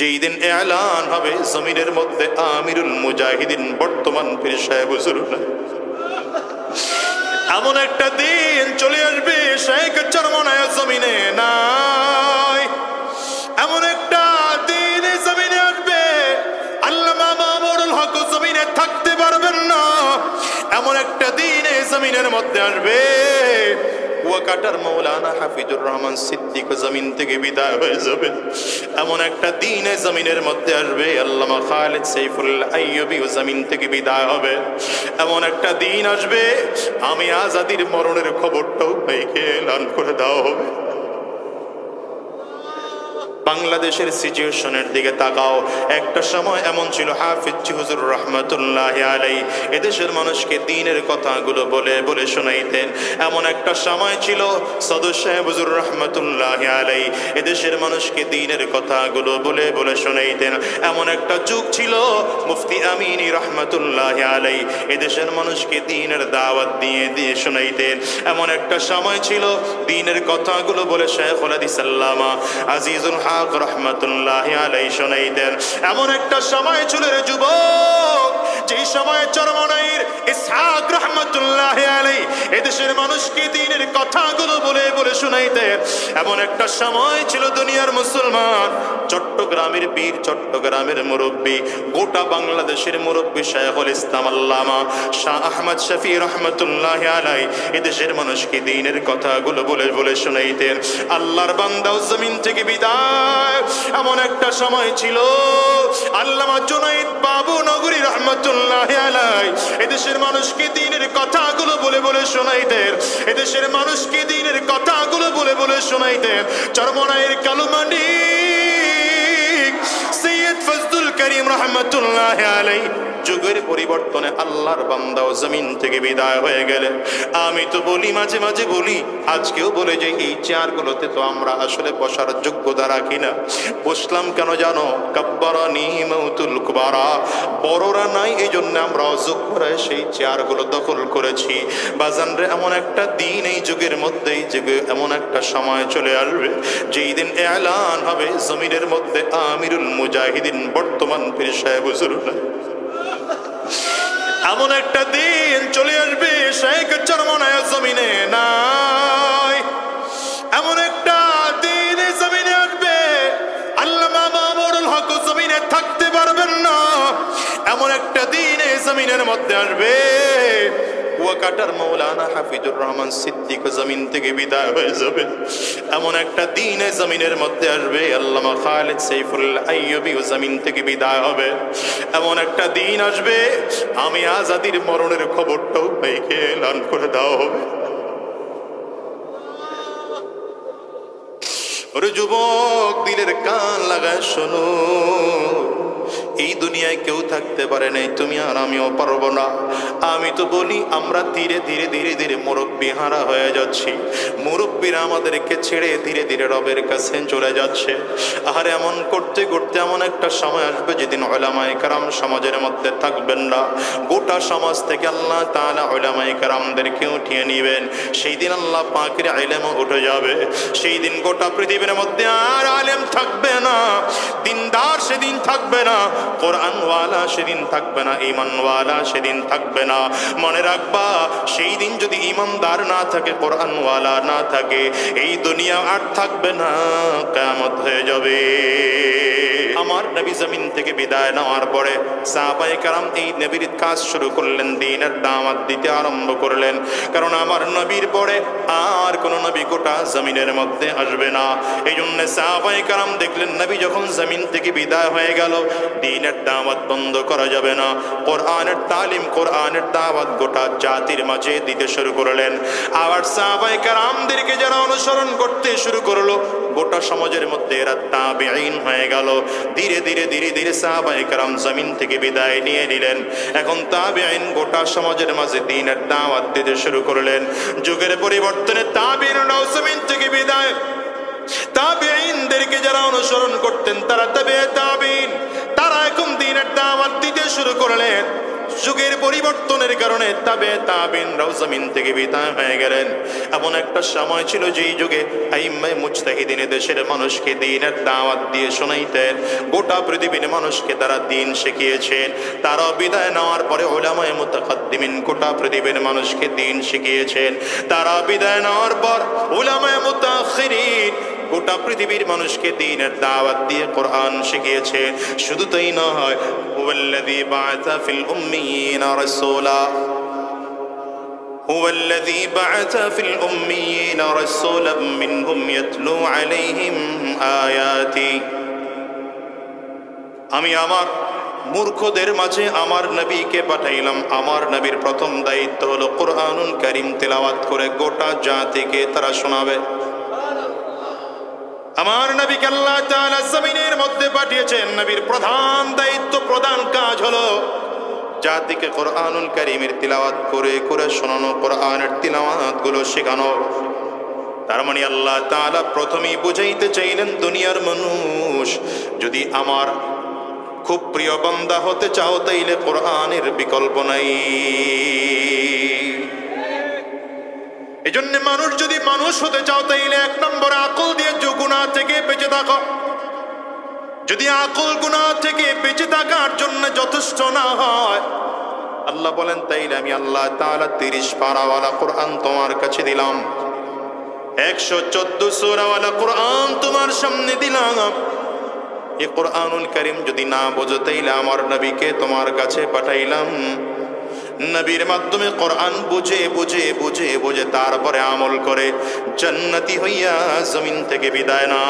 যেই দিন এলান হবে জমিনের মধ্যে আমিরুল মুজাহিদিন, বর্তমান পীর সাহেব এমন একটা দিন চলে আসবে, শেখ চরমনায় জমিনে নাই। এমন একটা দিন জমিনে আসবে, আল্লামা মামুনুল হক জমিনে থাকতে পারবেন না। এমন একটা দিন জমিনের মধ্যে আসবে কুয়াকাটার মৌলানা হাফিজুর রহমান সিদ্দিক জমিন থেকে বিদায় হয়ে যাবে। এমন একটা দিন জমিনের মধ্যে আসবে, আল্লামা খালেদ সাইফুল্লাহ আইয়ুবী ও জমিন থেকে বিদায় হবে। এমন একটা দিন আসবে, আমি আজাদির মরণের খবরটাও ভাইকে এলান করে দেওয়া হবে। বাংলাদেশের সিচুয়েশনের দিকে তাকাও। একটা সময় এমন ছিল, হাফিজ হুজুর রহমতুল্লাহ আলাই এদেশের মানুষকে দিনের কথাগুলো বলে বলে শোনাইতেন। এমন একটা সময় ছিল, সদর সাহেব হুজুর রহমতুল্লাহ আলাই এদেশের মানুষকে দিনের কথাগুলো বলে বলে শোনাইতেন। এমন একটা যুগ ছিল, মুফতি আমিনী রহমতুল্লাহ আলাই এদেশের মানুষকে দিনের দাওয়াত দিয়ে দিয়ে শোনাইতেন। এমন একটা সময় ছিল, দিনের কথাগুলো বলে শেখুল হাদিস আল্লামা আজিজুল হক রহমতুল্লাহ আলাই শোনাইতেন। এমন একটা সময় ছিল রে যুবক। যেই সময় চরমনাইর ইসহাক রহমতুল্লাহ আলাই এদেশের মানুষকে দিনের কথাগুলো বলে বলে শোনাইতেন। এমন একটা সময় ছিল দুনিয়ার মুসলমান, চট্টগ্রামের বীর চট্টগ্রামের মুরব্বী, গোটা বাংলাদেশের মুরব্বী শায়খুল ইসলাম আল্লামা শাহ আহমদ শফি রহমতুল্লাহ আলাই এদেশের মানুষকে দিনের কথাগুলো বলে বলে শোনাইতেন। আল্লাহর বান্দাও জমিন থেকে বিদায়। এমন একটা সময় ছিল আল্লামা জুনাইদ বাবু নগরী রহমতুল্লাহ আলাই। এদেশের মানুষকে দিনের কথাগুলো বলে বলে শোনাইতেন। এদেশের মানুষকে দিনের কথাগুলো বলে বলে শোনাইতেন। চরমনাইয়ের কালুমানি করিম রহমতুল্লাহ আলাই যুগের পরিবর্তনে আল্লাহর বান্দাও জমিন থেকে বিদায় হয়ে গেলে। আমি তো বলি, মাঝে মাঝে বলি, আজকেও বলে যে এই চেয়ারগুলোতে তো আমরা আসলে বসার যোগ্যতা রাখি না। বসলাম কেন জানো? কাব্বারা নিমতুল কুবারা। বড়রা নাই এই জন্য আমরা অযোগ্যরা সেই চেয়ারগুলো দখল করেছি। বাজানরে এমন একটা দিন এই যুগের মধ্যে এই যুগে এমন একটা সময় চলে আসবে। যেই দিন এলান হবে, জমিনের মধ্যে আমিরুল মুজাহিদিন বর্তমান পীর সাহেব হুজুরুল্লাহ এমন একটা দিন চলে আসবে, শেখ চরমনায় জমিনে নাই। এমন একটা দিন জমিনে আসবে, আল্লামা মামুরুল হক জমিনে থাকতে পারবেন না। এমন একটা দিন এই জমিনের মধ্যে আসবে কুয়াকাটার মৌলানা হাফিজুর রহমান সিদ্দিক জমিন থেকে বিদায় হয়ে যাবে। এমন একটা দিন জমিনের মধ্যে আসবে, আল্লামা খালিদ সাইফুল্লাহ আইয়ুবী জমিন থেকে বিদায় হবে। এমন একটা দিন আসবে, আমি আজাদির মরণের খবরটাও ভাইকে এলান করে দেওয়া হবে। ওরে যুবক, দিলের কান লাগায় শোনো। এই দুনিয়ায় কেউ থাকতে পারে নাই, তুমি আর আমিও পারব না। আমি তো বলি, আমরা ধীরে ধীরে ধীরে ধীরে মুরব্বী হারা হয়ে যাচ্ছি। মুরব্বীরা আমাদেরকে ছেড়ে ধীরে ধীরে রবের কাছে চলে যাচ্ছে। আর এমন করতে করতে এমন একটা সময় আসবে যেদিন ওলামাই কারাম সমাজের মধ্যে থাকবেন না। গোটা সমাজ থেকে আল্লাহ তাআলা ওলামাই কারামদেরকে উঠিয়ে নিবেন। সেই দিন আল্লাহ পাকের আইলেমও উঠে যাবে। সেই দিন গোটা পৃথিবীর মধ্যে আর আলেম থাকবে না। দিনদার সেদিন থাকবে না। কোরআনওয়ালা সেদিন থাকবে না ইমানওয়ালা সেদিন থাকবে না। মনে রাখবা, সেই দিন যদি ইমানদার না থাকে কোরআনওয়ালা না থাকে, এই দুনিয়া আর থাকবে না কেমত হয়ে যাবে। নবী জমিন থেকে বিদায় নেওয়ার পরে সাহাবাই কারাম এই নবীর কাজ শুরু করলেন, দিনের দামাত দিতে আরম্ভ করলেন। কারণ আমার নবীর পরে আর কোন নবী গোটা জমিনের মধ্যে আসবে না। এই জন্য সাহাবাই কারাম দেখলেন, নবী যখন জমিন থেকে বিদায় হয়ে গেল, দিনের দাওয়াত বন্ধ করা যাবে না। কোরআনের তালিম, কোরআনের দাওয়াত গোটা জাতির মাঝে দিতে শুরু করলেন। আবার সাহাবাই কারামদেরকে যারা অনুসরণ করতে শুরু করল গোটা সমাজের মধ্যে এরা তাবেঈন হয়ে গেল। ধীরে ধীরে ধীরে ধীরে সাহাবায়ে কারাম জমিন থেকে বিদায় নিয়ে নিলেন। এখন তাবেঈন গোটা সমাজের মাঝে দিনের দাওয়াত দিতে শুরু করলেন। যুগের পরিবর্তনে তাবেঈনরাও জমিন থেকে বিদায়। তাবেঈনদেরকে যারা অনুসরণ করতেন, তারা তবে তাবেঈন। তারা এখন দিনের দাওয়াত দিতে শুরু করলেন। যুগের পরিবর্তনের কারণে তাবে তাবিন রাও জমিন থেকে বিদায় হয়ে গেলেন। এমন একটা সময় ছিল যেই যুগে আইম্মাই দেশের মানুষকে দিনের দাওয়াত দিয়ে শোনাইতেন। গোটা পৃথিবীর মানুষকে তারা দিন শিখিয়েছেন। তারা বিদায় নেওয়ার পরে ওলামায় মুতাকাদ্দিমিন গোটা পৃথিবীর মানুষকে দিন শিখিয়েছেন। তারা বিদায় নেওয়ার পর ওলামায় মুতাখিরিন গোটা পৃথিবীর মানুষকে দিনের দাওয়াত দিয়ে কোরআন শিখিয়েছে শুধু তাই নয় হুয়াল্লাযী বাআসা ফিল উম্মিয়িনা রাসূলা هو الذي بعث في الأميين رسولا منهم يتلو عليهم آياتي আমি আমার মূর্খদের মাঝে আমার নবীকে পাঠাইলাম আমার নবীর প্রথম দায়িত্ব হলো কোরআনুল করিম তেলাওয়াত করে গোটা জাতিকে তারা শোনাবে আমার নবীকে আল্লাহ তাআলা জমিনের মধ্যে পাঠিয়েছেন। নবীর প্রধান দায়িত্ব, প্রধান কাজ হলো জাতিকে কোরআনুল করিমের তিলাওয়াত করে করে শোনানো, কোরআনের তিলাওয়াতগুলো শেখানো। তার মানে আল্লাহ তাআলা প্রথমেই বুঝাইতে চাইলেন, দুনিয়ার মানুষ যদি আমার খুব প্রিয় বান্দা হতে চাও, তাইলে কোরআনের বিকল্প নাই। এই জন্য মানুষ যদি মানুষ হতে চাও, তাইলে এক নম্বর আকল দিয়ে গুণা থেকে বেঁচে থাকো। যদি আকল গুণা থেকে বেঁচে থাকার জন্য যথেষ্ট না হয়, আল্লাহ বলেন, তাইলে আমি আল্লাহ তালা তিরিশ পারাওয়ালা কোরআন তোমার কাছে দিলাম। একশো চোদ্দ সোরাওয়ালা কোরআন তোমার সামনে দিলাম। এ কোরআনুল করিম যদি না বোঝো, তাইলে আমার নবীকে তোমার কাছে পাঠাইলাম। নবীর মাধ্যমে কোরআন বুঝে বুঝে বুঝে বুঝে তারপরে আমল করে, জান্নাতি হইয়া জমিন থেকে বিদায় না